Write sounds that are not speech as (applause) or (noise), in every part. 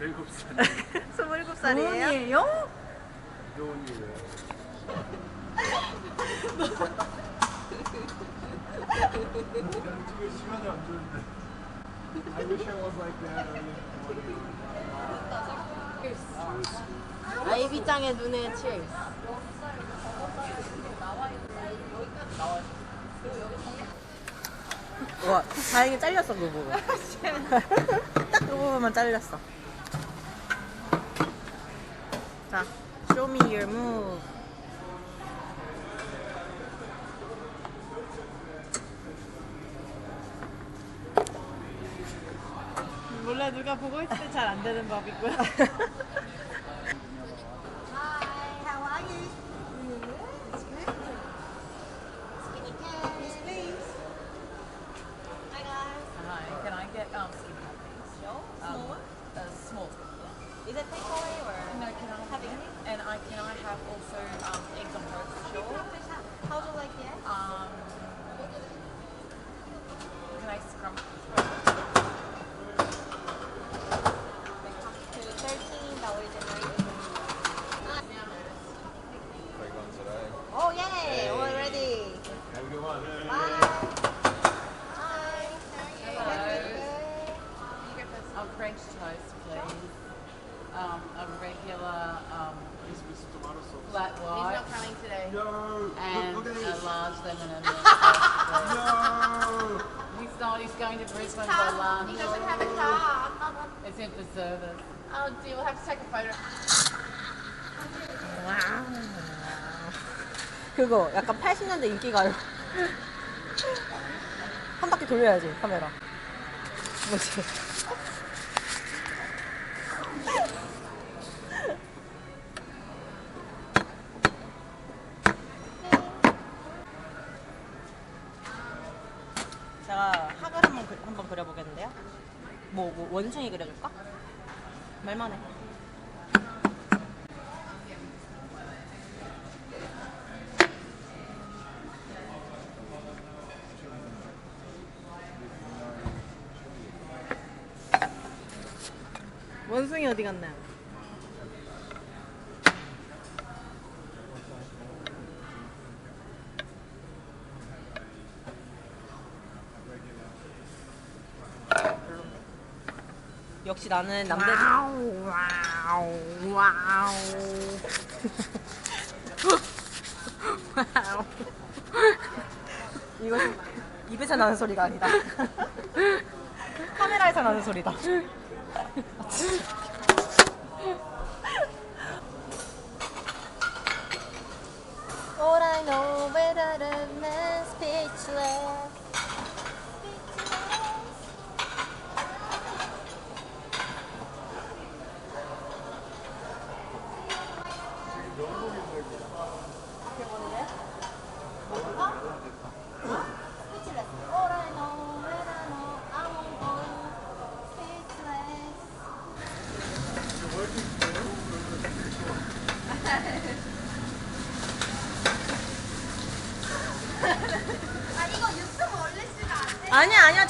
어? 27살 27살이에요? 돈이에요? 교훈이에요 지금 시간이 안 좋은데 I wish I was like that 아이비짱의 눈에 칠. 와, 다행히 잘렸어, 그 부분. (laughs) 딱 그 부분만 잘렸어. 자, show me your move. 몰라 누가 보고 있을 때 잘 안 되는 법이고요. (laughs) Hi, how are you? It's good. Skinny cat. Yes, please. Hi, guys. Hi, can I get um, skin cat, please? Small Um, one? a small yeah. Is it takeaway or? No, can I have it? And I can I have also um, eggs on toast? Sure. How do you like it? Um, can I scrump? To thirteen dollars and ninety. Oh yay! Already. Have a good one Bye. Hi. How are you? Good. Um, French toast, please. Um, a regular um, This with tomato sauce flat white coming today. No and look, look at a this large lemon and milk toast. No He's not. He's going to Brisbane for lunch. He doesn't have a job. It's in for service. Oh, do you have to take a photo? 와우. 그거 약간 80년대 인기가요. 한 바퀴 돌려야지, 카메라. 뭐지? 제가 학을 한번, 그- 한번 그려보겠는데요. 뭐, 뭐 원숭이 그려줄까? 말만 해. 원숭이 어디 갔나요? 역시 나는 남자 와우 와우 와우 와우. 이것은 입에서 나는 소리가 아니다. (laughs) 카메라에서 나는 소리다 All I know better than man speechless. Speechless.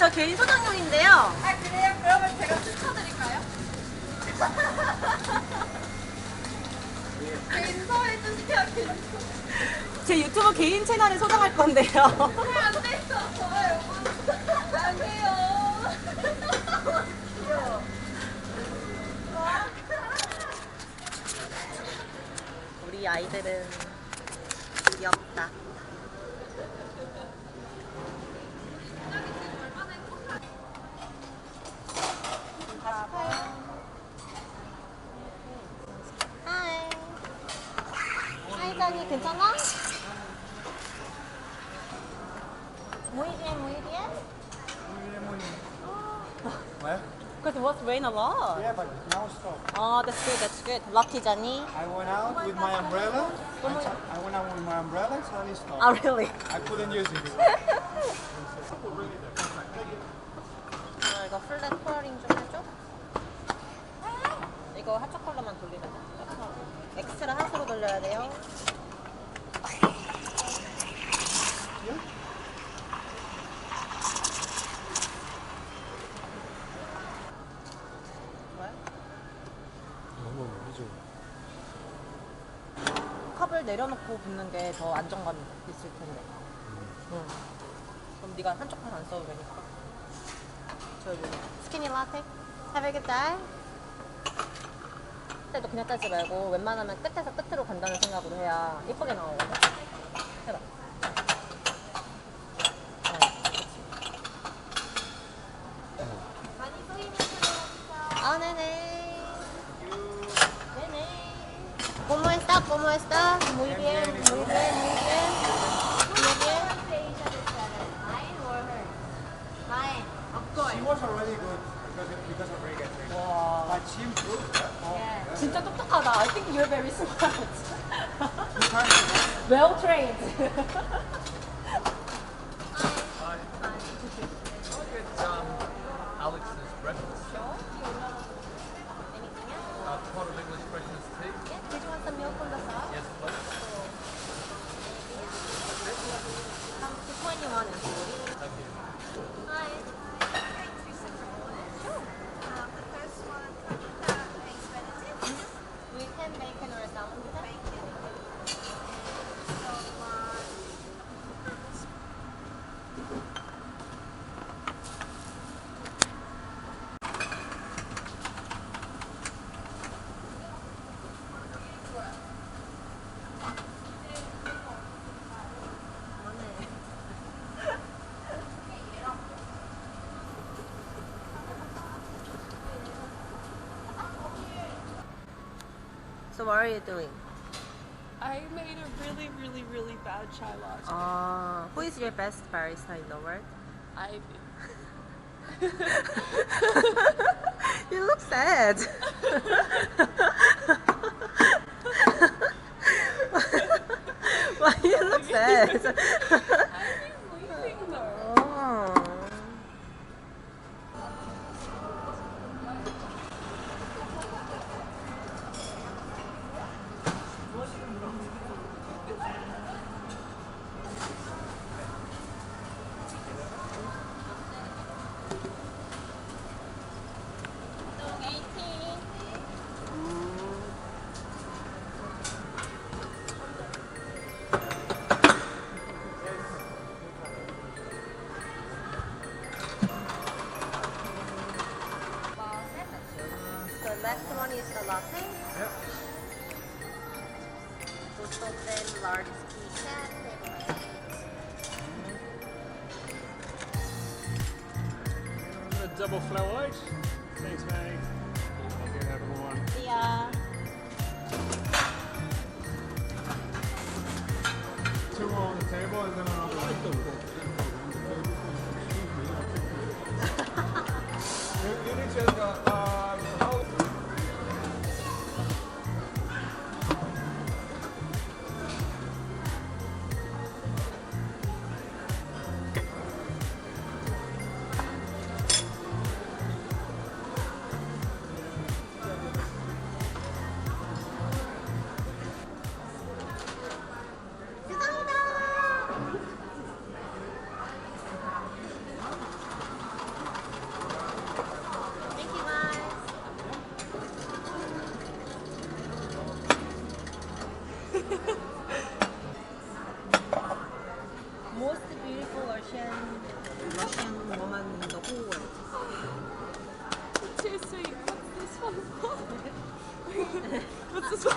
저 개인 소장용인데요 아 그래요? 그러면 제가 추천드릴까요? (laughs) 인서해 주세요. 제 유튜브 개인 채널에 소장할 건데요 안 돼요. 안 돼요. 우리 아이들은 귀엽다 하이. 하이 자니 괜찮아? Muy bien, muy bien. What? Because it was rain a lot Yeah but now stop Oh that's good that's good Lucky Johnny I went out with my umbrella so- I went out with my umbrella and suddenly stopped Oh really? I couldn't use it 아, 이거 플랫 컬러링 좀 해줘 이거 핫 초콜릿만 돌리면 돼 엑스트라 핫으로 돌려야 돼요 뭐야? 그치. 컵을 내려놓고 붓는 게 더 안정감 있을 텐데. 응. 그럼 네가 한쪽 판안 써도 되니까. 저기 스키니 라테. Have a good day. 그때도 그냥 따지 말고 웬만하면 끝에서 끝으로 간다는 생각으로 해야 예쁘게 나오거든. 해봐. 어, 그치. 많이 쏘이는 거 아, 네네. 네네. ¿Cómo está? ¿Cómo está? Muy bien, muy bien, muy bien. Muy bien. Mine or her? Mine. Of course. She was already good because, because of reggae. 와. But she improved. Yeah. 진짜 똑똑하다. I think you're very smart. Well trained. So what are you doing? I made a really, really, really bad chai latte. Uh, who is your best barista in the world? Ivy. (laughs) (laughs) you look sad. (laughs) Why you look sad? 物そう。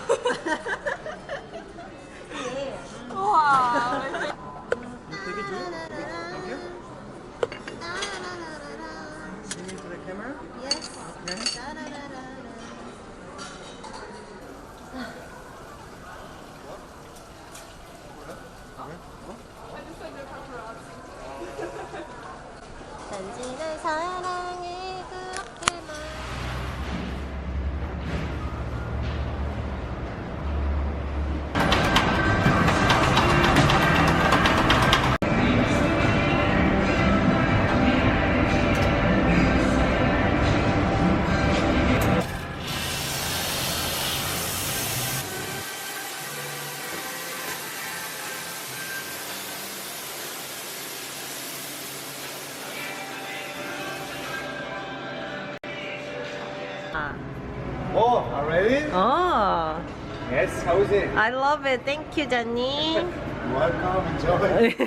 How is it? I love it. Thank you, Jenny. Welcome, enjoy. (laughs)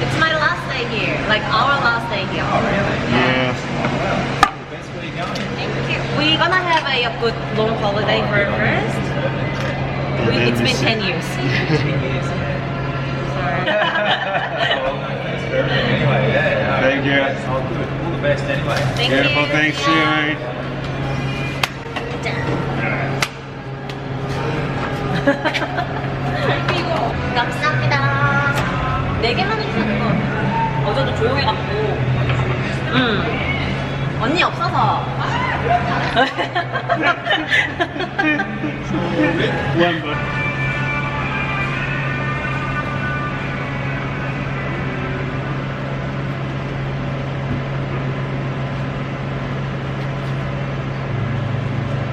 It's my last day here, like our last day here. Oh, really? Yeah. Thanks for you going. Thank you. We're gonna have a, a good long holiday for first. We, it's been 10 years. (laughs) (laughs) anyway, yeah. Thank you. All good. All the best anyway. Thank Beautiful, you. thanks, see you, 감사합니다. 네 개만 해주는 거. 어제도 조용히 갖고. 음. 언니 없어서. One, but.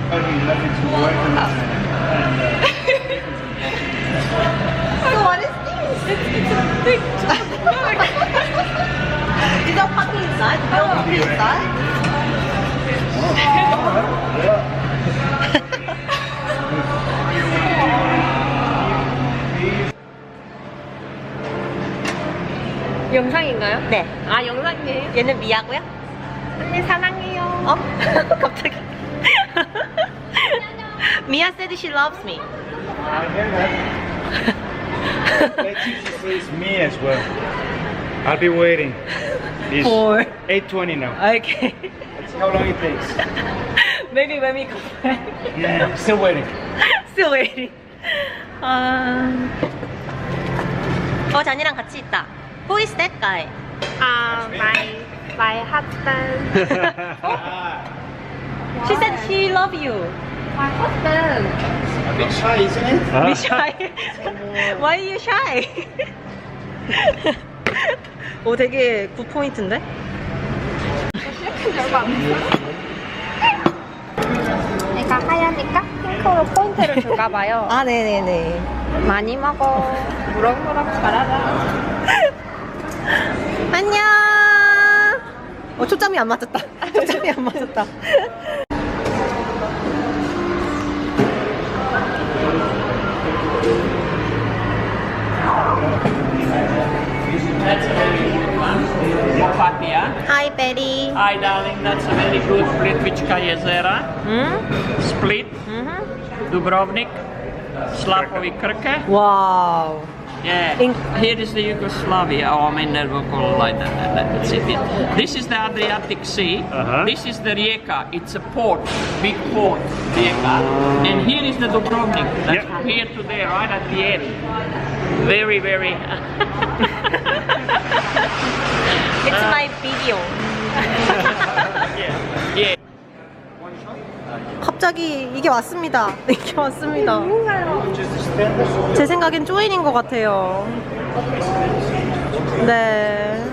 So 얘는 미야고요? 언니 사랑해요. 어? 갑자기. Mia said she loves me. I hear that. If she says me as well. I'll be waiting. It's For? 8.20 now. Okay. See how long it takes. Maybe when we come back. Yeah, still waiting. Still waiting. 아. 어, 잔이랑 같이 있다. Who is that guy? 아 my my husband. She said she love you. My husband. A bit shy, isn't it? Be shy. Why are you shy? 오, 되게 굿 포인트인데? 내가 하얘니까 핑크로 포인트를 줄까 봐요. 아, 네네네. 많이 먹어. 무럭무럭 자라라. 안녕. 어, 초점이 안 맞았다. 초점이 안 맞았다. Patia. Hi, Betty. Hi, darling. That's a very good Plitvička jezera. 응? Split, 응? Dubrovnik, Slapovi Krke. 와우. Yeah. In- Here is the Yugoslavia. Oh, I mean, that will call it like that. that, that that's it. This is the Adriatic Sea. Uh-huh. This is the Rijeka. It's a port, big port, Rijeka. And here is the Dubrovnik. That's Yep. from here to there, right at the end. Very, very. (laughs) It's my video. (laughs) 갑자기 이게 왔습니다. (laughs) 이게 왔습니다. 제 생각엔 쪼인인 것 같아요. 네.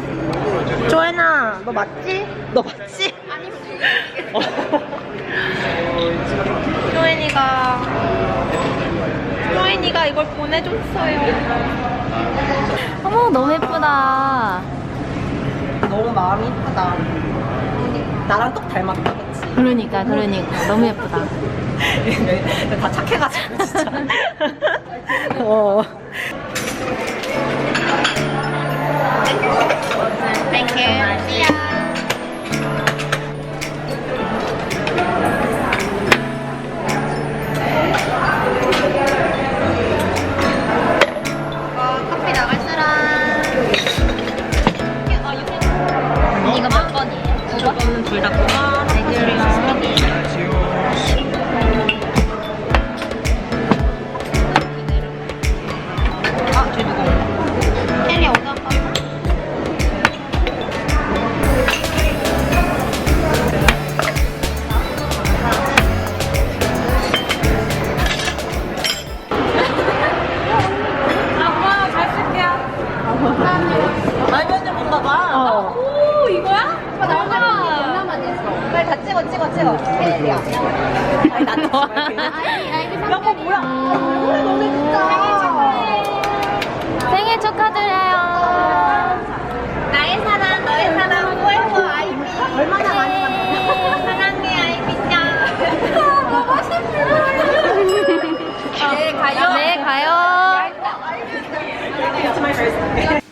쪼인아, 너 맞지? 너 맞지? (laughs) 아니, 쪼인이가, 쪼인이가 이걸 보내줬어요. 어머 너무 예쁘다. 너무 마음이 이쁘다. 나랑 똑 닮았다, 그러니까 그러니까 너무 예쁘다. (laughs) 다 착해가지고 진짜. (laughs) 어. Thank you. See ya. 어, 커피 나갈 사람. 이거 몇 번이에요? 저거는 둘다 아, 오빠 나 혼자 아. 얼마만 했어. 빨리 다 찍어 찍어 찍어. 팬이야. 아니 나도 야거 뭐, 뭐야? 너네 뭐, 진짜. 생일 축하드려요. 나의 사랑, 너의 사랑, 꼬에코 아이비. 얼마나 많이 사랑해 아이비짱. 너무 멋있어. 네 가요. 네 가요. 네,